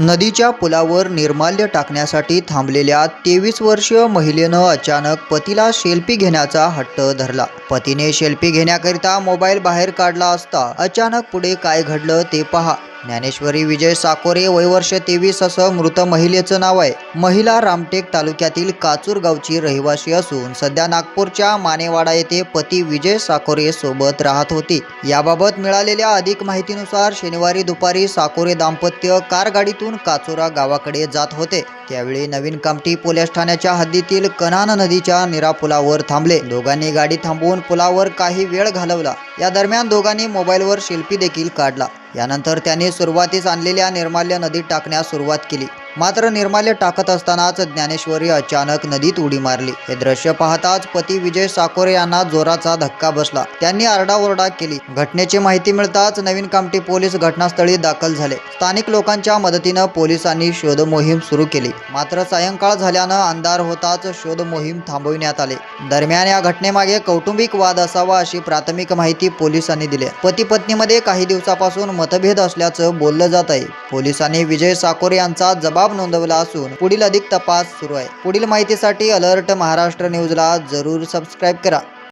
नदीच्या पुलावर निर्माल्य टाकण्यासाठी थांबलेल्या तेवीस वर्षीय महिलेनं अचानक पतीला शेल्फी घेण्याचा हट्ट धरला. पतीने शेल्फी घेण्याकरिता मोबाईल बाहेर काढला असता अचानक पुढे काय घडलं ते पहा. ज्ञानेश्वरी विजय साकोरे वयवर्ष तेवीस असं मृत महिलेचं नाव आहे. महिला रामटेक तालुक्यातील काचूर गावची रहिवासी असून सध्या नागपूरच्या मानेवाडा येथे पती विजय साकोरे सोबत राहत होती. याबाबत मिळालेल्या अधिक माहितीनुसार शनिवारी दुपारी साकोरे दाम्पत्य कार गाडीतून काचोरा गावाकडे जात होते. त्यावेळी नवीन कामठी पोलीस ठाण्याच्या हद्दीतील कनान नदीच्या निरा पुलावर थांबले. दोघांनी गाडी थांबवून पुलावर काही वेळ घालवला. या दरम्यान दोघांनी मोबाईलवर सेल्फी देखील काढला. यानंतर त्यांनी सुरुवातीस आणलेल्या निर्माल्य नदीत टाकण्यास सुरुवात केली. मात्र निर्माल्य टाकत असतानाच ज्ञानेश्वरी अचानक नदीत उडी मारली. हे दृश्य पाहताच पती विजय साकोरे यांना जोराचा धक्का बसला. त्यांनी आरडाओरडा केली. घटनेची माहिती मिळताच नवीन कामठी पोलीस घटनास्थळी दाखल झाले. स्थानिक लोकांच्या मदतीनं पोलिसांनी शोध मोहीम सुरू केली. मात्र सायंकाळ झाल्यानं अंधार होताच शोध मोहीम थांबविण्यात आले. दरम्यान या घटनेमागे कौटुंबिक वाद असावा अशी प्राथमिक माहिती पोलिसांनी दिली. पती पत्नीमध्ये काही दिवसापासून मतभेद असल्याचं बोललं जात आहे पोलिसांनी विजय साकोरे यांचा जबाब जबाब नोंदवला असून पुढील अधिक तपास सुरू आहे. पुढील माहितीसाठी अलर्ट महाराष्ट्र न्यूजला जरूर सबस्क्राईब करा.